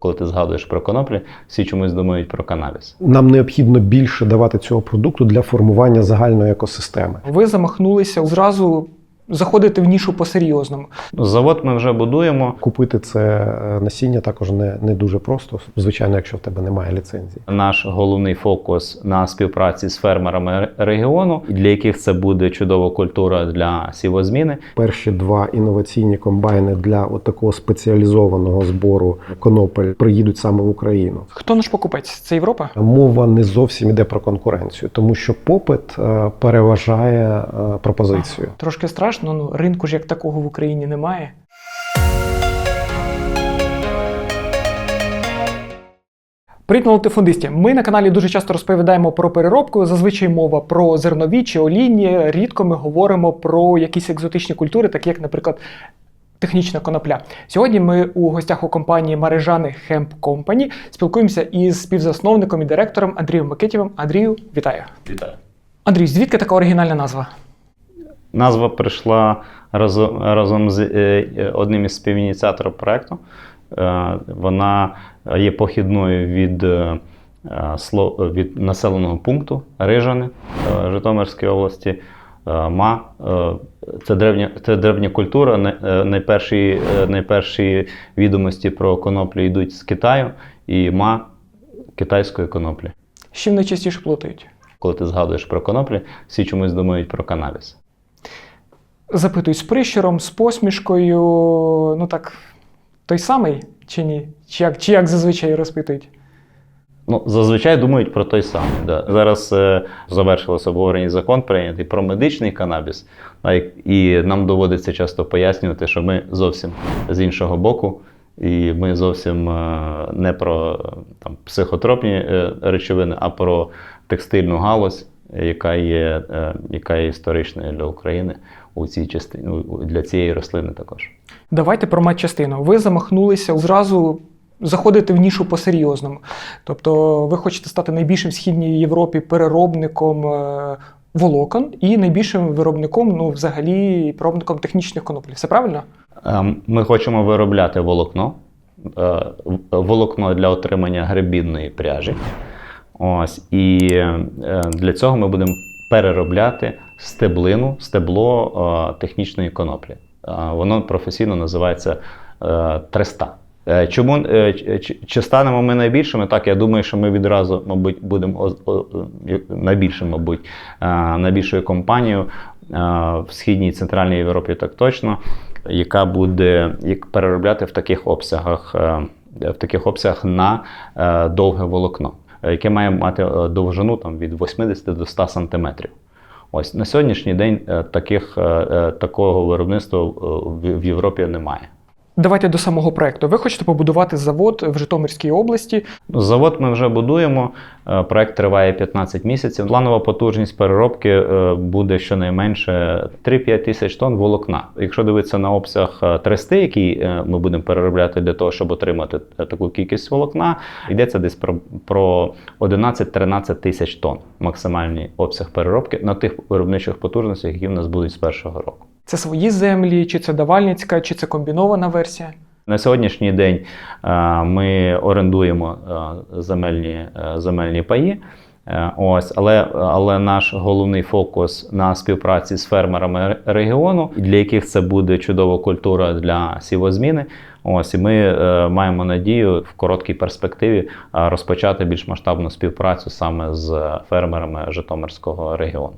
Коли ти згадуєш про коноплі, всі чомусь думають про канабіс. Нам необхідно більше давати цього продукту для формування загальної екосистеми. Ви замахнулися зразу заходити в нішу по-серйозному. Завод ми вже будуємо. Купити це е, насіння також не, не дуже просто, звичайно, якщо в тебе немає ліцензії. Наш головний фокус на співпраці з фермерами регіону, для яких це буде чудова культура для сівозміни. Перші два інноваційні комбайни для от такого спеціалізованого збору конопель приїдуть саме в Україну. Хто наш покупець? Це Європа? Мова не зовсім йде про конкуренцію, тому що попит е, переважає е, пропозицію. Трошки страшно, ну ринку ж як такого в Україні немає. Привіт, латифундисті. Ми на каналі дуже часто розповідаємо про переробку. Зазвичай мова про зернові чи олійні. Рідко ми говоримо про якісь екзотичні культури, такі як, наприклад, технічна конопля. Сьогодні ми у гостях у компанії Марижани Hemp Company спілкуємося із співзасновником і директором Андрієм Микитєвим. Андрію, вітаю. Вітаю. Андрій, звідки така оригінальна назва? Назва прийшла разом, разом з е, е, одним із співініціаторів проекту. Е, Вона є похідною від, від населеного пункту Рижани Житомирської області. Ма це древня, це древня культура. Найперші, найперші відомості про коноплю йдуть з Китаю, і ма китайської коноплі. З чим найчастіше плутають? Коли ти згадуєш про коноплі, всі чомусь думають про канабіс. Запитують з прищуром, з посмішкою. Ну так, той самий чи ні? Чи як, чи як зазвичай розпитують? Ну, зазвичай думають про той самий. Да. Зараз е, завершилося обговорення закон прийнятий про медичний канабіс, і- нам доводиться часто пояснювати, що ми зовсім з іншого боку, і ми зовсім е, не про там, психотропні е, речовини, а про текстильну галузь, яка є, е, яка є історичною для України у цій частині, ну, для цієї рослини також. Давайте про матчастину. Ви замахнулися зразу заходити в нішу по-серйозному. Тобто ви хочете стати найбільшим в Східній Європі переробником е, волокон і найбільшим виробником, ну, взагалі, переробником технічних коноплі. Все правильно? Ем, Ми хочемо виробляти волокно, е, волокно для отримання гребінної пряжі. Ось, і е, для цього ми будемо переробляти стеблину, стебло е, технічної коноплі. Е, Воно професійно називається е, треста. Чому чи станемо ми найбільшими? Так, я думаю, що ми відразу, мабуть, будемо найбільшим, мабуть, найбільшою компанією в східній і центральній Європі, так точно, яка буде переробляти в таких обсягах, в таких обсягах на довге волокно, яке має мати е, довжину там, від 80 до 100 сантиметрів. Ось на сьогоднішній день е, таких, е, е, такого виробництва е, в Європі немає. Давайте до самого проекту. Ви хочете побудувати завод в Житомирській області. Завод ми вже будуємо. е, Проект триває 15 місяців. Планова потужність переробки е, буде щонайменше 3-5 тисяч тонн волокна. Якщо дивитися на обсяг е, трести, який ми будемо переробляти для того, щоб отримати таку кількість волокна, йдеться десь про 11-13 тисяч тонн максимальний обсяг переробки на тих виробничих потужностях, які в нас будуть з першого року. Це свої землі, чи це давальницька, чи це комбінована версія. На сьогоднішній день е, ми орендуємо е, земельні, е, земельні паї. Ось, але, але наш головний фокус на співпраці з фермерами регіону, для яких це буде чудова культура для сівозміни. Ось і ми е, маємо надію в короткій перспективі розпочати більш масштабну співпрацю саме з фермерами Житомирського регіону.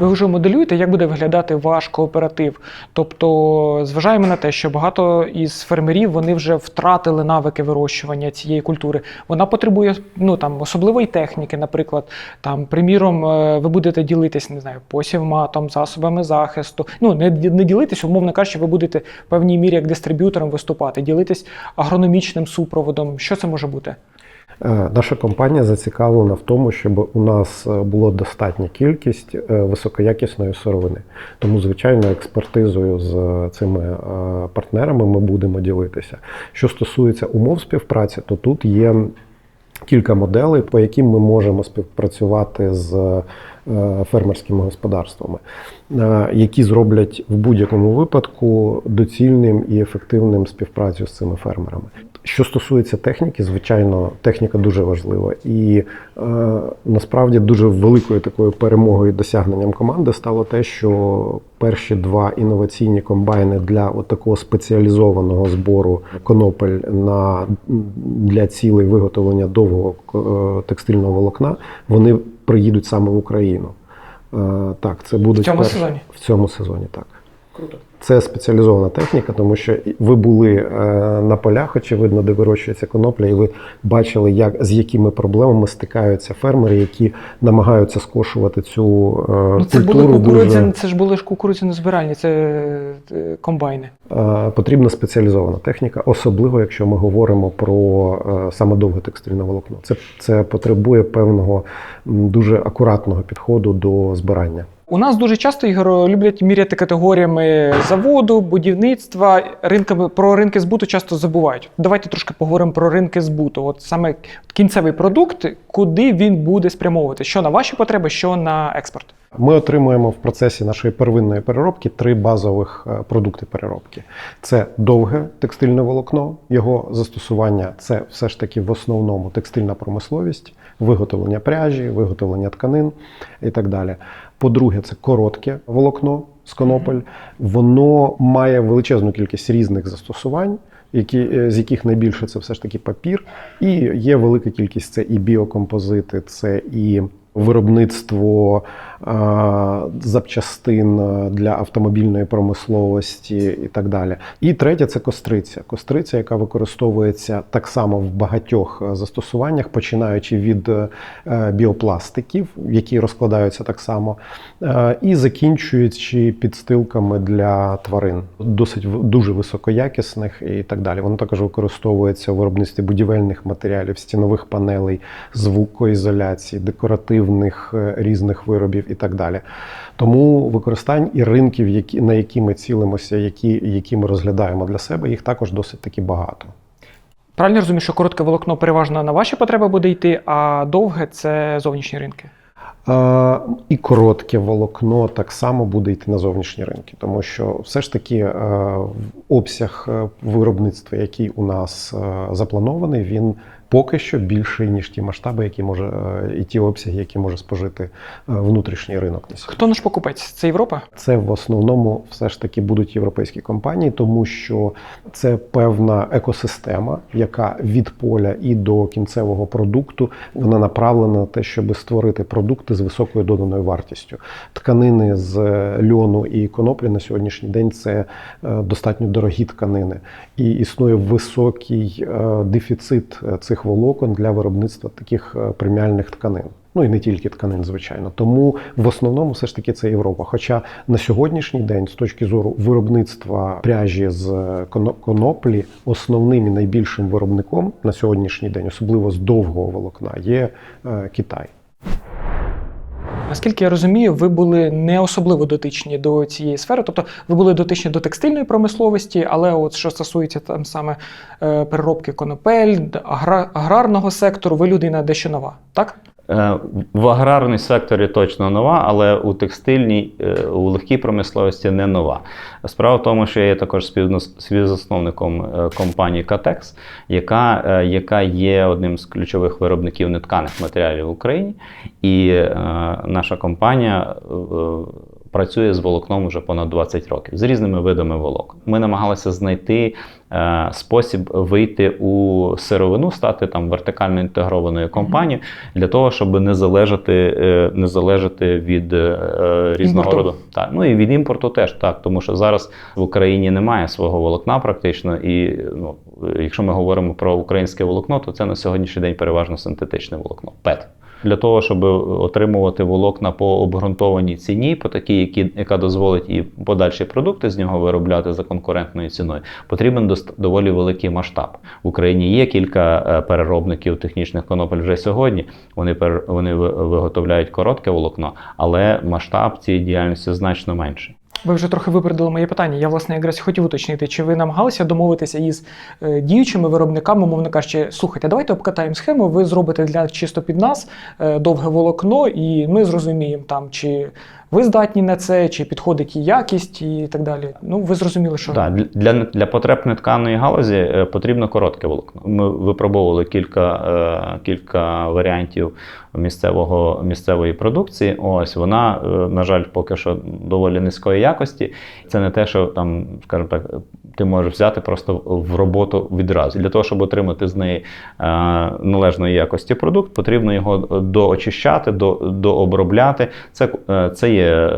Ви вже моделюєте, як буде виглядати ваш кооператив. Тобто, зважаємо на те, що багато із фермерів вони вже втратили навики вирощування цієї культури. Вона потребує ну там особливої техніки, наприклад, там, приміром, е, ви будете ділитись, не знаю, посівматом, засобами захисту. Ну не, не ділитись, умовно кажучи, ви будете в певній мірі як дистриб'ютором виступати, ділитись агрономічним супроводом. Що це може бути? Е, Наша компанія зацікавлена в тому, щоб у нас е, було достатня кількість е, високоякісної сировини. Тому, звичайно, експертизою з цими партнерами ми будемо ділитися. Що стосується умов співпраці, то тут є кілька моделей, по яким ми можемо співпрацювати з фермерськими господарствами, які зроблять в будь-якому випадку доцільним і ефективним співпрацю з цими фермерами. Що стосується техніки, звичайно, техніка дуже важлива. І е, насправді дуже великою такою перемогою і досягненням команди стало те, що перші два інноваційні комбайни для такого спеціалізованого збору конопель на для цілей виготовлення довгого е, текстильного волокна, вони приїдуть саме в Україну. Е, Так, це буде В цьому перш... сезоні? В цьому сезоні, так. Круто. Це спеціалізована техніка, тому що ви були е, на полях, очевидно, де вирощується конопля, і ви бачили, як з якими проблемами стикаються фермери, які намагаються скошувати цю е, Ну, це були культуру. кукурудзя, Дуже це ж були ж кукурудзяно збиральні, це е, комбайни. Е, потрібна спеціалізована техніка, особливо якщо ми говоримо про е, саме довге текстильне волокно. Це, це потребує певного дуже акуратного підходу до збирання. У нас дуже часто Ігор люблять міряти категоріями заводу, будівництва, ринками про ринки збуту часто забувають. Давайте трошки поговоримо про ринки збуту. От саме кінцевий продукт, куди він буде спрямовувати, що на ваші потреби, що на експорт. Ми отримуємо в процесі нашої первинної переробки три базових е, продукти переробки: це довге текстильне волокно, його застосування це все ж таки в основному текстильна промисловість, виготовлення пряжі, виготовлення тканин і так далі. По-друге, це коротке волокно з конопель. Воно має величезну кількість різних застосувань. Які, е, з яких найбільше це все ж таки папір, і є велика кількість це і біокомпозити, це і виробництво запчастин е, для автомобільної промисловості і так далі. І третє це костриця. Костриця, яка використовується так само в багатьох е, застосуваннях, починаючи від е, біопластиків, які розкладаються так само, е, і закінчуючи підстилками для тварин, досить в- дуже високоякісних і так далі. Воно також використовується у виробництві будівельних матеріалів, стінових панелей, звукоізоляції, декоративних е, різних виробів і так далі. Тому використань і ринків, які, на які ми цілимося, які, які ми розглядаємо для себе, їх також досить таки багато. Правильно розумію, що коротке волокно переважно на ваші потреби буде йти, а довге це зовнішні ринки. І коротке волокно так само буде йти на зовнішні ринки, тому що все ж таки е, обсяг е, виробництва, який у нас е, запланований, він поки що більший ніж ті масштаби, які може е, і ті обсяги, які може спожити е, внутрішній ринок. Хто наш покупець? Це Європа? Це в основному все ж таки будуть європейські компанії, тому що це певна екосистема, яка від поля і до кінцевого продукту вона направлена на те, щоб створити продукти з високою доданою вартістю. Тканини з льону і коноплі на сьогоднішній день це е, достатньо дорогі тканини, і існує високий е, дефіцит е, цих волокон для виробництва таких е, преміальних тканин. Ну і не тільки тканин, звичайно. Тому в основному все ж таки це Європа. Хоча на сьогоднішній день, з точки зору виробництва пряжі з коноплі, основним і найбільшим виробником на сьогоднішній день, особливо з довгого волокна, є е, Китай. Наскільки я розумію, ви були не особливо дотичні до цієї сфери, тобто ви були дотичні до текстильної промисловості, але от що стосується там саме е, переробки конопель, агра- аграрного сектору, ви людина дещо нова, так? Е, В аграрній секторі точно нова, але у текстильній, е, у легкій промисловості не нова. Справа в тому, що я є також співзасновником е, компанії Catex, яка, яка є одним з ключових виробників нетканих матеріалів в Україні. І наша компанія працює з волокном вже понад 20 років з різними видами волокон. Ми намагалися знайти е, спосіб вийти у сировину, стати там вертикально інтегрованою компанією для того, щоб не залежати, е, не залежати від е, різного роду. Так, ну і від імпорту теж так, тому що зараз в Україні немає свого волокна практично. І ну, якщо ми говоримо про українське волокно, то це на сьогоднішній день переважно синтетичне волокно. ПЕТ. Для того, щоб отримувати волокна по обґрунтованій ціні, по такій, які, яка дозволить і подальші продукти з нього виробляти за конкурентною ціною, потрібен дос- доволі великий масштаб. В Україні є кілька е, переробників технічних конопель вже сьогодні. Вони пер, вони виготовляють коротке волокно, але масштаб цієї діяльності значно менший. Ви вже трохи випередили моє питання. Я, власне, якраз хотів уточнити, чи ви намагалися домовитися із е, діючими виробниками, мовно кажучи, слухайте, давайте обкатаємо схему, ви зробите для чисто під нас е, довге волокно, і ми зрозуміємо там, чи ви здатні на це, чи підходить і якість, і так далі. Ну, ви зрозуміли, що Да, для- для, потреб нетканої галузі е, потрібно коротке волокно. Ми випробовували кілька, е, кілька варіантів місцевого, місцевої продукції. Ось вона, е, на жаль, поки що доволі низької якості. Це не те, що там, скажімо так, ти можеш взяти просто в роботу відразу. Для того, щоб отримати з неї належної якості продукт, потрібно його доочищати, до, дообробляти. Це, це є е,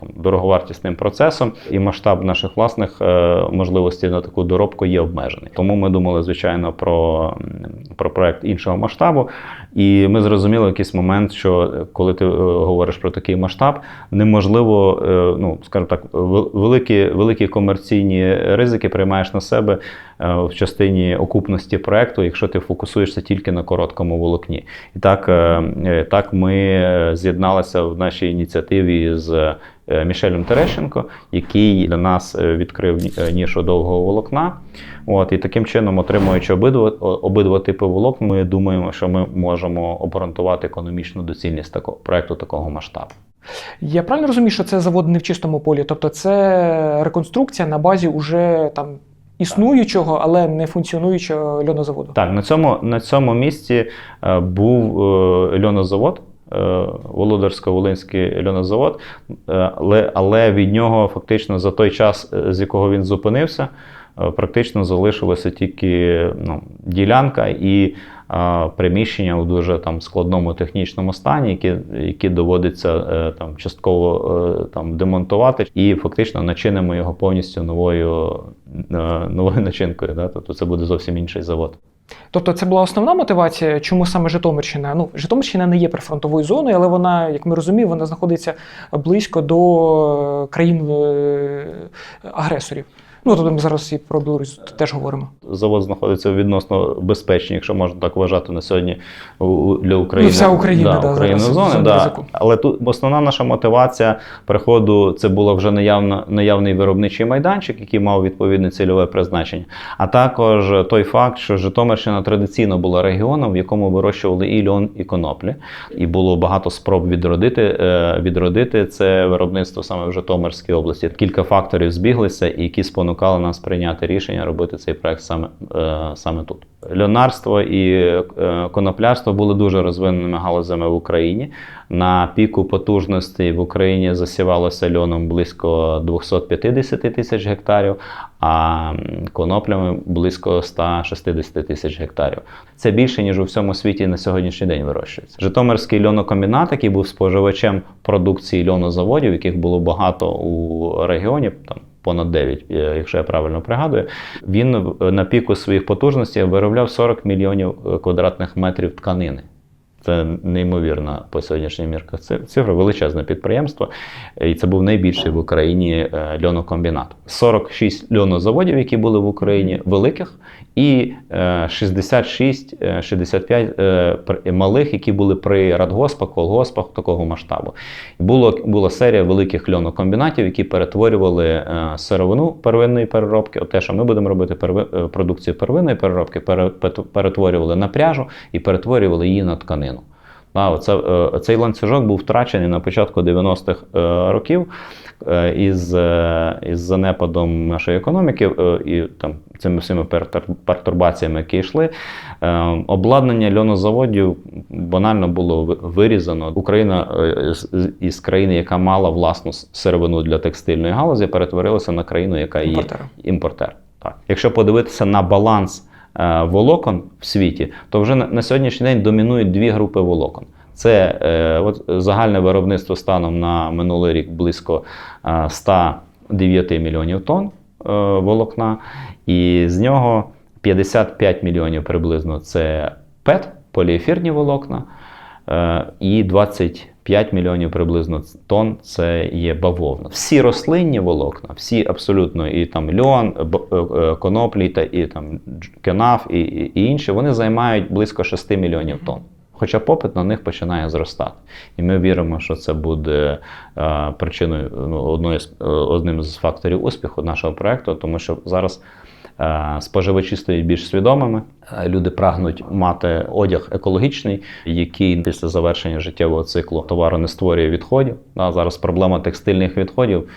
там, дороговартісним процесом, і масштаб наших власних е, можливостей на таку доробку є обмежений. Тому ми думали, звичайно, про, про проект іншого масштабу. І ми зрозуміли в якийсь момент, що е, коли ти говориш про такий масштаб, неможливо, ну скажімо так, вел- великі, великі комерційні ризики приймаєш на себе в частині окупності проекту, якщо ти фокусуєшся тільки на короткому волокні. І так, е, е, так ми е, з'єдналися в нашій ініціативі з е, Мішелем Терещенко, який для нас е, відкрив е, нішу довгого волокна. От, і таким чином, отримуючи обидва, обидва типи волокна, ми думаємо, що ми можемо обґрунтувати економічну доцільність такого проекту такого масштабу. Я правильно розумію, що це завод не в чистому полі, тобто це реконструкція на базі уже там існуючого, але не функціонуючого льонозаводу. Так, на цьому, на цьому місці е, був е, льонозавод. е, Володарсько-Волинський льонозавод, е, але, але від нього фактично за той час, е, з якого він зупинився, практично залишилася тільки ну, ділянка і приміщення у дуже там, складному технічному стані, які, які доводиться е, там, частково е, там, демонтувати, і фактично начинимо його повністю новою, е, новою начинкою. Да? Тобто це буде зовсім інший завод. Тобто це була основна мотивація, чому саме Житомирщина? Ну, Житомирщина не є прифронтовою зоною, але вона, як ми розуміємо, вона знаходиться близько до країн агресорів. Ну, тобто ми зараз і про Білорусь теж говоримо. завод знаходиться відносно безпечній, якщо можна так вважати на сьогодні для України. Ну, вся Україна, да, Україна зараз в зони, да. ризику. Але тут основна наша мотивація приходу це було вже наявно, наявний виробничий майданчик, який мав відповідне цільове призначення. А також той факт, що Житомирщина традиційно була регіоном, в якому вирощували і льон, і коноплі. І було багато спроб відродити, е, відродити це виробництво саме в Житомирській області. Кілька факторів збіглися, і які спонукали нас прийняти рішення робити цей проект саме, е, саме тут. Льонарство і е, коноплярство були дуже розвиненими галузями в Україні. На піку потужності в Україні засівалося льоном близько 250 тисяч гектарів, а коноплями близько 160 тисяч гектарів. Це більше, ніж у всьому світі на сьогоднішній день вирощується. Житомирський льонокомбінат, який був споживачем продукції льонозаводів, яких було багато у регіоні, там понад 9, е, якщо я правильно пригадую, він на піку своїх потужностей виробляв 40 мільйонів е, квадратних метрів тканини. Це неймовірна по сьогоднішніх мірках ци- цифра, величезне підприємство. І це був найбільший в Україні е, льонокомбінат. 46 льонозаводів, які були в Україні, великих, і е, 66, е, 65 е, малих, які були при радгоспах, колгоспах такого масштабу. Було, була серія великих льонокомбінатів, які перетворювали сировину первинної переробки, от те, що ми будемо робити продукцію первинної переробки, пере- перетворювали на пряжу і перетворювали її на тканину. А, оце, е, цей ланцюжок був втрачений на початку 90-х е, років е, із, із занепадом нашої економіки і там, цими всіми пертурбаціями, які йшли. Обладнання льонозаводів банально було вирізано. Україна із країни, яка мала власну сировину для текстильної галузі, перетворилася на країну, яка є Імпортер. імпортер. Так. Якщо подивитися на баланс волокон в світі, то вже на, сьогоднішній день домінують дві групи волокон. Це е, от, загальне виробництво станом на минулий рік близько е, 109 мільйонів тонн е, волокна, і з нього 55 мільйонів приблизно це ПЕТ, поліефірні волокна, е, і 25 мільйонів приблизно тонн це є бавовна. Всі рослинні волокна, всі абсолютно і там льон, е, е, коноплі та і там кенаф і, і, і інші, вони займають близько 6 мільйонів тонн. Хоча попит на них починає зростати. І ми віримо, що це буде е, причиною ну, одною з, одним з факторів успіху нашого проекту, тому що зараз споживачі стають більш свідомими. Е, Люди прагнуть мати одяг екологічний, який після завершення життєвого циклу товару не створює відходів. А зараз проблема текстильних відходів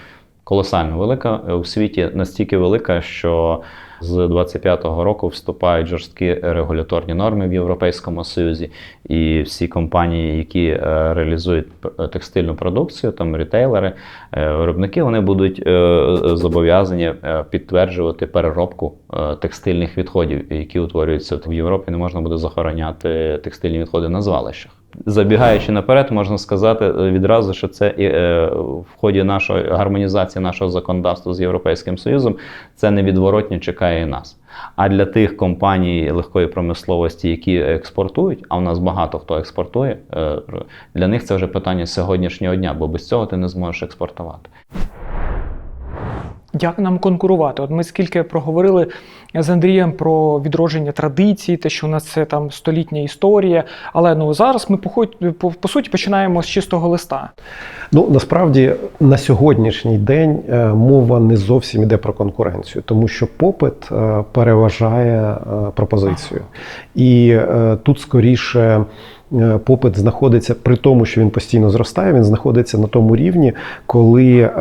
колосально велика у світі, настільки велика, що з 25-го року вступають жорсткі регуляторні норми в Європейському Союзі, і всі компанії, які е, реалізують текстильну продукцію, там рітейлери, е, виробники, вони будуть е, зобов'язані е, підтверджувати переробку е, текстильних відходів, які утворюються в Європі. Не можна буде захороняти текстильні відходи на звалищах. Забігаючи наперед, можна сказати е, відразу, що це і, е, в ході нашої гармонізації нашого законодавства з Європейським Союзом це невідворотно чекає і нас. А для тих компаній легкої промисловості, які експортують, а в нас багато хто експортує, е, для них це вже питання сьогоднішнього дня, бо без цього ти не зможеш експортувати. Як нам конкурувати? От ми скільки проговорили з Андрієм про відродження традицій, те, що у нас це там столітня історія. Але ну зараз ми по, по, по суті починаємо з чистого листа. Ну насправді на сьогоднішній день е, мова не зовсім йде про конкуренцію, тому що попит е, переважає е, пропозицію, і тут скоріше. Попит знаходиться при тому, що він постійно зростає. Він знаходиться на тому рівні, коли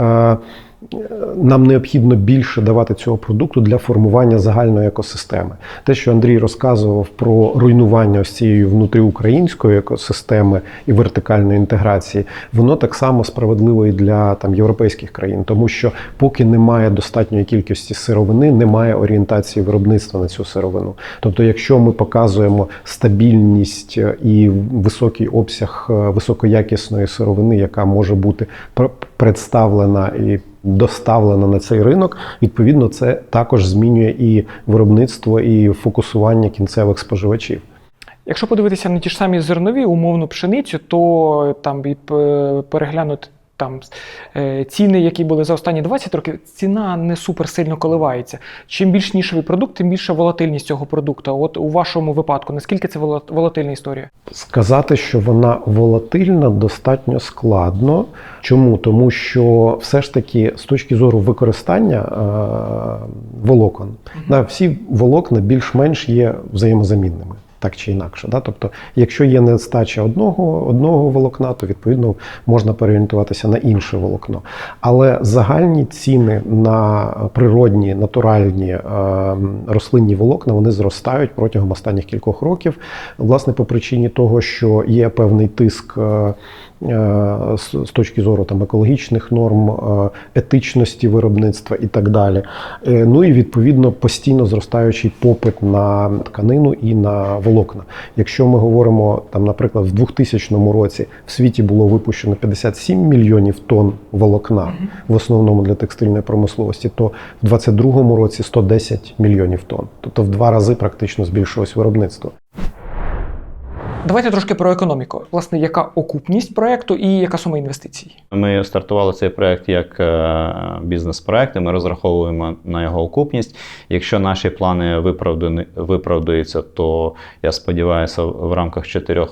нам необхідно більше давати цього продукту для формування загальної екосистеми. Те, що Андрій розказував про руйнування ось цієї внутріукраїнської екосистеми і вертикальної інтеграції, воно так само справедливо і для там європейських країн, тому що поки немає достатньої кількості сировини, немає орієнтації виробництва на цю сировину. Тобто, якщо ми показуємо стабільність і високий обсяг е, високоякісної сировини, яка може бути пр- представлена і доставлена на цей ринок, відповідно, це також змінює і виробництво, і фокусування кінцевих споживачів. Якщо подивитися на ті ж самі зернові, умовну пшеницю, то там і переглянути там е, ціни, які були за останні 20 років, ціна не супер сильно коливається. Чим більш нішевий продукт, тим більша волатильність цього продукту. От у вашому випадку, наскільки це волат- волатильна історія? Сказати, що вона волатильна, достатньо складно. Чому? Тому що все ж таки, з точки зору використання е, волокон, да, всі волокна більш-менш є взаємозамінними. Так чи інакше, да? тобто, якщо є нестача одного, одного волокна, то відповідно можна переорієнтуватися на інше волокно. Але загальні ціни на природні, натуральні е, рослинні волокна вони зростають протягом останніх кількох років, власне, по причині того, що є певний тиск. е, е, з точки зору там екологічних норм, е, етичності виробництва і так далі. Е, Ну і відповідно постійно зростаючий попит на тканину і на волокна. Якщо ми говоримо там, наприклад, в 2000 році в світі було випущено 57 мільйонів тонн волокна, в основному для текстильної промисловості, то в 2022 році 110 мільйонів тонн. Тобто в два рази практично збільшилось виробництво. Давайте трошки про економіку. Власне, яка окупність проекту і яка сума інвестицій? Ми стартували цей проект як е, бізнес-проект, і ми розраховуємо на його окупність. Якщо наші плани виправдаються, то я сподіваюся, в рамках 4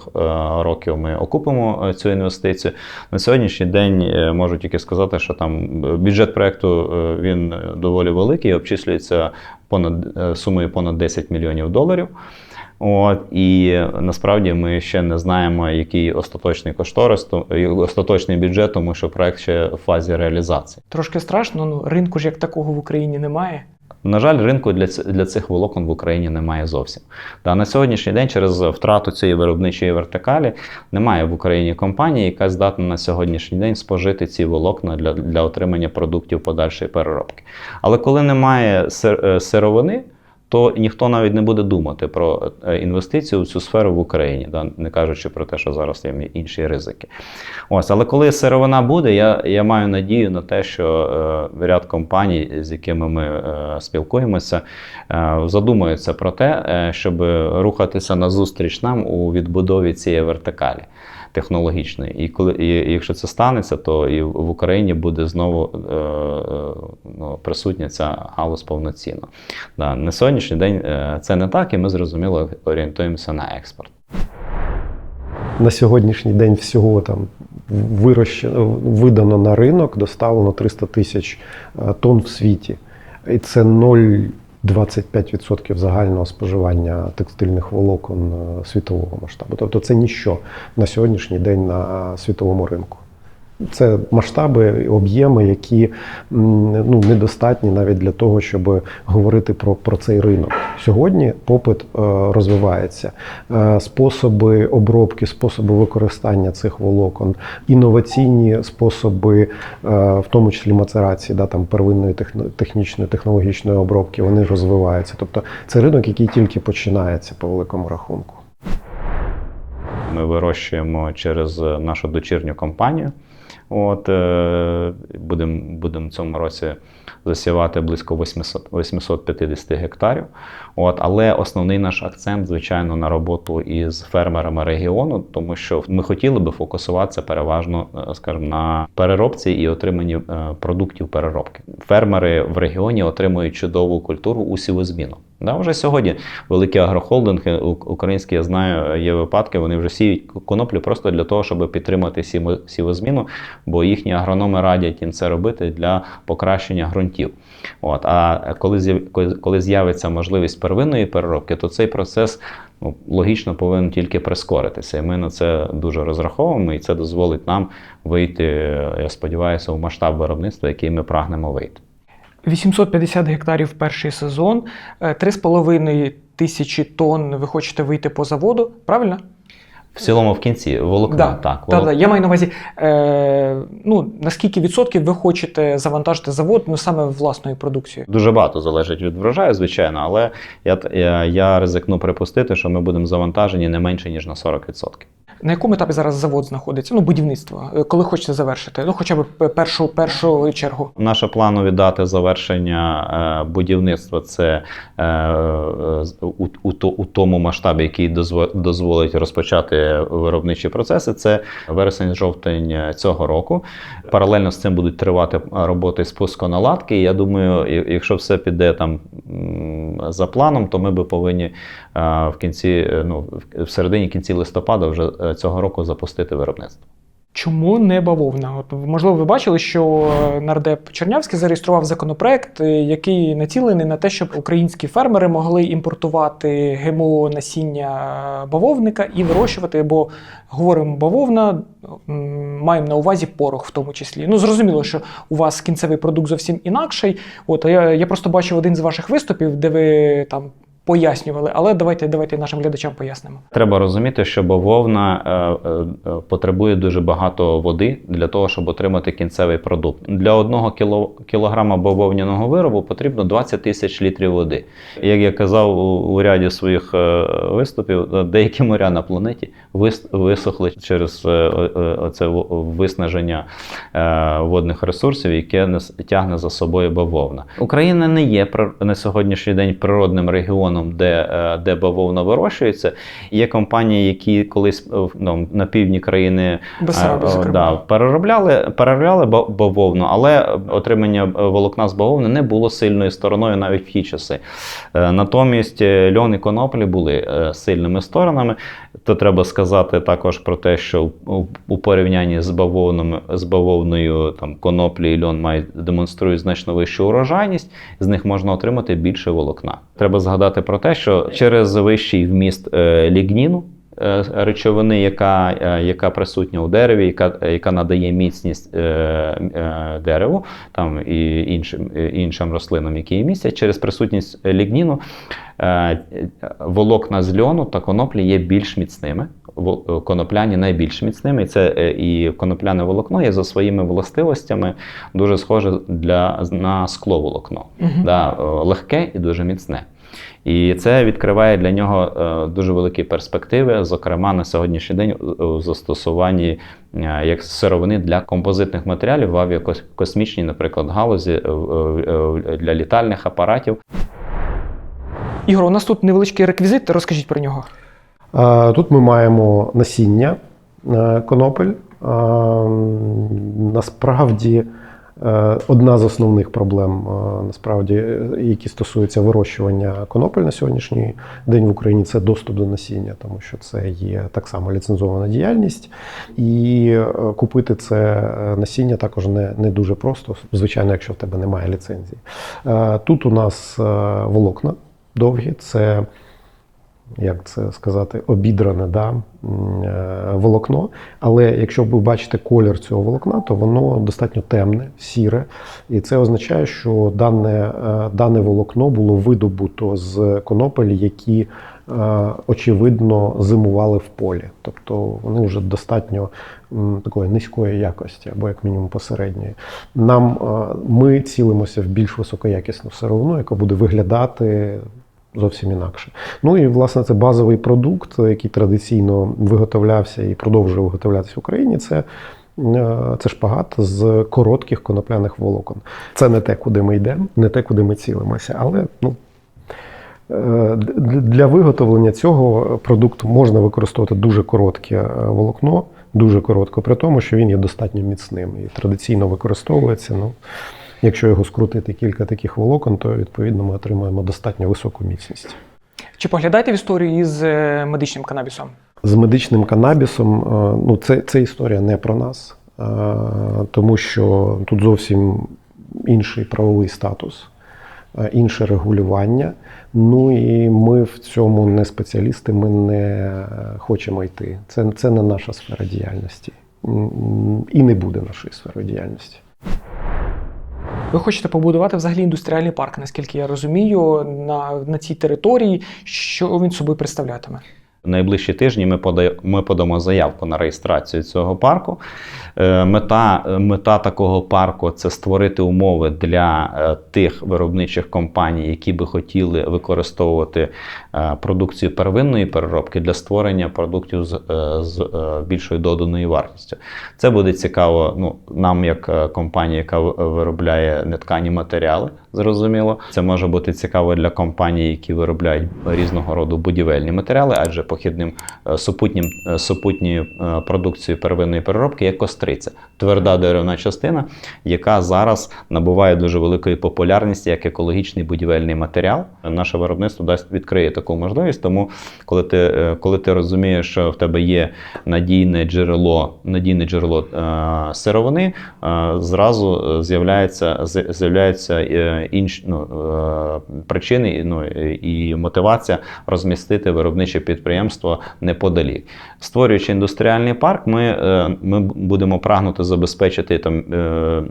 років ми окупимо е, цю інвестицію. На сьогоднішній день е, можу тільки сказати, що там бюджет проекту е, він доволі великий, обчислюється понад е, сумою понад 10 мільйонів доларів. От і насправді ми ще не знаємо, який остаточний кошторис, остаточний бюджет, тому що проект ще в фазі реалізації. Трошки страшно, ну ринку ж як такого в Україні немає. На жаль, ринку для, для цих волокон в Україні немає зовсім. Та на сьогоднішній день, через втрату цієї виробничої вертикалі, немає в Україні компанії, яка здатна на сьогоднішній день спожити ці волокна для, для отримання продуктів подальшої переробки. Але коли немає сир- е, сировини, то ніхто навіть не буде думати про е, інвестицію в цю сферу в Україні, да, не кажучи про те, що зараз є інші ризики. Ось, але коли сировина буде, я, я маю надію на те, що е, ряд компаній, з якими ми е, спілкуємося, е, задумаються про те, е, щоб рухатися назустріч нам у відбудові цієї вертикалі технологічної. І коли і, якщо це станеться, то і в Україні буде знову е, е, ну, присутня ця галузь повноцінно. Да, на сьогоднішній день е, це не так, і ми зрозуміло орієнтуємося на експорт. на сьогоднішній день всього там вирощено, видано на ринок, доставлено 300 тисяч тонн в світі. І це 0,25% загального споживання текстильних волокон е, світового масштабу. Тобто це ніщо на сьогоднішній день на світовому ринку. Це масштаби, об'єми, які ну, недостатні навіть для того, щоб говорити про, про цей ринок. Сьогодні попит е, розвивається. Е, способи обробки, способи використання цих волокон, інноваційні способи, е, в тому числі мацерації, да, там, первинної технічної, технологічної обробки, вони розвиваються. Тобто це ринок, який тільки починається по великому рахунку. Ми вирощуємо через нашу дочірню компанію. От, будемо будем цьому році засівати близько 800, 850 гектарів. От, але основний наш акцент, звичайно, на роботу із фермерами регіону, тому що ми хотіли би фокусуватися переважно, е, скажімо, на переробці і отриманні е, продуктів переробки. Фермери в регіоні отримують чудову культуру у сівозміну. Да, вже сьогодні великі агрохолдинги українські, я знаю, є випадки, вони вже сіють коноплю просто для того, щоб підтримати сівозміну, бо їхні агрономи радять їм це робити для покращення ґрунтів. От, а коли, коли- з'явиться можливість первинної переробки, то цей процес ну, логічно повинен тільки прискоритися. І ми на це дуже розраховуємо, і це дозволить нам вийти, я сподіваюся, в масштаб виробництва, який ми прагнемо вийти. 850 гектарів перший сезон, е, 3,5 тисячі тонн ви хочете вийти по заводу, правильно? В цілому, в кінці волокна, Да, так. да, да. Я маю на увазі, е, ну, наскільки відсотків ви хочете завантажити завод ну, саме власною продукцією? Дуже багато залежить від врожаю, звичайно, але я, я, я ризикну припустити, що ми будемо завантажені не менше, ніж на 40%. На якому етапі зараз завод знаходиться? Ну, будівництво. Е, Коли хочете завершити? Ну, хоча б першу, першу чергу. Наша планові дати завершення е, будівництва це е, у, у, у тому масштабі, який дозво- дозволить розпочати виробничі процеси. Це вересень-жовтень цього року. Паралельно з цим будуть тривати роботи з пусконаладки. Я думаю, якщо все піде там за планом, то ми би повинні в кінці, е, ну, в- в середині кінці листопада вже е, цього року запустити виробництво. Чому не бавовна? От, можливо, ви бачили, що е, нардеп Чернявський зареєстрував законопроект, е, який націлений на те, щоб українські фермери могли імпортувати ГМО насіння бавовника і вирощувати, бо говоримо бавовна, маємо на увазі порох в тому числі. Ну, зрозуміло, що у вас кінцевий продукт зовсім інакший. От, я, я просто бачив один з ваших виступів, де ви там пояснювали, але давайте, давайте нашим глядачам пояснимо. Треба розуміти, що бавовна е, е, е, потребує дуже багато води для того, щоб отримати кінцевий продукт. Для одного кіло, кілограма бавовняного виробу потрібно 20 тисяч літрів води. Як я казав у, у ряді своїх е, виступів, е, деякі моря на планеті висохли через е, е, оце виснаження е, водних ресурсів, яке тягне за собою бавовна. Україна не є на сьогоднішній день природним регіоном, де, де бавовна вирощується. Є компанії, які колись ну, на півдні країни Бесараби, е, да, переробляли, переробляли бавовну, але отримання волокна з бавовни не було сильною стороною навіть в ті часи. Натомість льон і коноплі були сильними сторонами. То треба сказати також про те, що у- у порівнянні з бавовною, з бавовною там, коноплі і льон мають демонструють значно вищу урожайність, з них можна отримати більше волокна. Треба згадати про те, що через вищий вміст е, лігніну. Е, Речовини, яка, е, яка присутня у дереві, яка, яка надає міцність е, дереву там, і іншим, іншим рослинам, які її містять, через присутність лігніну волокна з льону та коноплі є більш міцними. Конопляні найбільш міцними. І це і конопляне волокно є за своїми властивостями дуже схоже для, на скловолокно. Мгм. Да, легке і дуже міцне. І це відкриває для нього е, дуже великі перспективи, зокрема на сьогоднішній день у- застосуванні е, як сировини для композитних матеріалів в авіакосмічній, наприклад, галузі е, для літальних апаратів. Ігор, у нас тут невеличкий реквізит, розкажіть про нього. Тут ми маємо насіння конопель. Насправді Одна з основних проблем, е, насправді, е, які стосуються вирощування конопель на сьогоднішній день в Україні, це доступ до насіння, тому що це є так само ліцензована діяльність. І е, купити це е, насіння також не, не дуже просто, звичайно, якщо в тебе немає ліцензії. Е, Тут у нас е, волокна довгі, це як це сказати, обідране да, е, волокно. Але якщо ви бачите колір цього волокна, то воно достатньо темне, сіре. І це означає, що дане, е, дане волокно було видобуто з конопель, які е, очевидно зимували в полі. Тобто вони вже достатньо такої низької якості, або як мінімум посередньої. Нам ми цілимося в більш високоякісну сировину, яка буде виглядати зовсім інакше. Ну і власне це базовий продукт, який традиційно виготовлявся і продовжує виготовлятися в Україні. Це, е, це шпагат з коротких конопляних волокон. Це не те, куди ми йдемо, не те, куди ми цілимося. Але ну, е, для виготовлення цього продукту можна використовувати дуже коротке е, волокно, дуже коротко, при тому, що він є достатньо міцним і традиційно використовується. Ну, Якщо його скрутити кілька таких волокон, то відповідно ми отримаємо достатньо високу міцність. Чи поглядаєте в історію із е, медичним канабісом? З медичним канабісом, е, ну це, це історія не про нас, е, тому що тут зовсім інший правовий статус, інше регулювання. Ну і ми в цьому не спеціалісти, ми не хочемо йти. Це, це не наша сфера діяльності і не буде нашої сфери діяльності. Ви хочете побудувати взагалі індустріальний парк, наскільки я розумію, на, на цій території, що він собою представлятиме? Найближчі тижні ми, пода- ми подамо заявку на реєстрацію цього парку. Е, Мета, мета такого парку це створити умови для е, тих виробничих компаній, які би хотіли використовувати е, продукцію первинної переробки для створення продуктів з, з більшою доданою вартістю. Це буде цікаво ну, нам, як компанія, яка виробляє неткані матеріали. Зрозуміло, це може бути цікаво для компаній, які виробляють різного роду будівельні матеріали, адже похідним е, супутнім е, супутньою е, продукцією первинної переробки є костриця, тверда деревна частина, яка зараз набуває дуже великої популярності як екологічний будівельний матеріал. Наше виробництво дасть відкриє таку можливість. Тому, коли ти, коли ти розумієш, що в тебе є надійне джерело, надійне джерело е, сировини, е, зразу з'являється з'являються інші ну, е, причини ну, і мотивація розмістити виробниче підприємство неподалік. Створюючи індустріальний парк, ми, е, ми будемо прагнути забезпечити там е,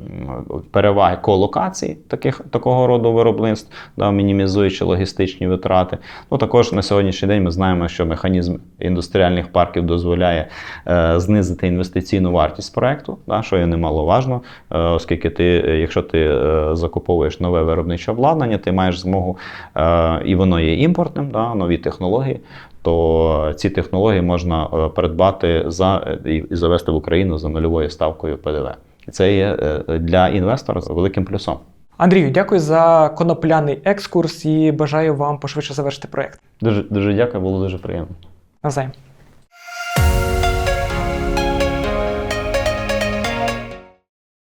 переваги колокації таких такого роду виробництв, да, мінімізуючи логістичні витрати. Ну також на сьогоднішній день ми знаємо, що механізм індустріальних парків дозволяє е, знизити інвестиційну вартість проекту, да, що є немаловажно, оскільки ти, якщо ти закуповуєш нове виробниче обладнання, ти маєш змогу, і воно є імпортним, да, нові технології. То ці технології можна е, придбати за і і завести в Україну за нульовою ставкою ПДВ. Це є е, для інвестора великим плюсом. Андрію, дякую за конопляний екскурс і бажаю вам пошвидше завершити проект. Дуже дуже дякую, було дуже приємно. Навзаєм.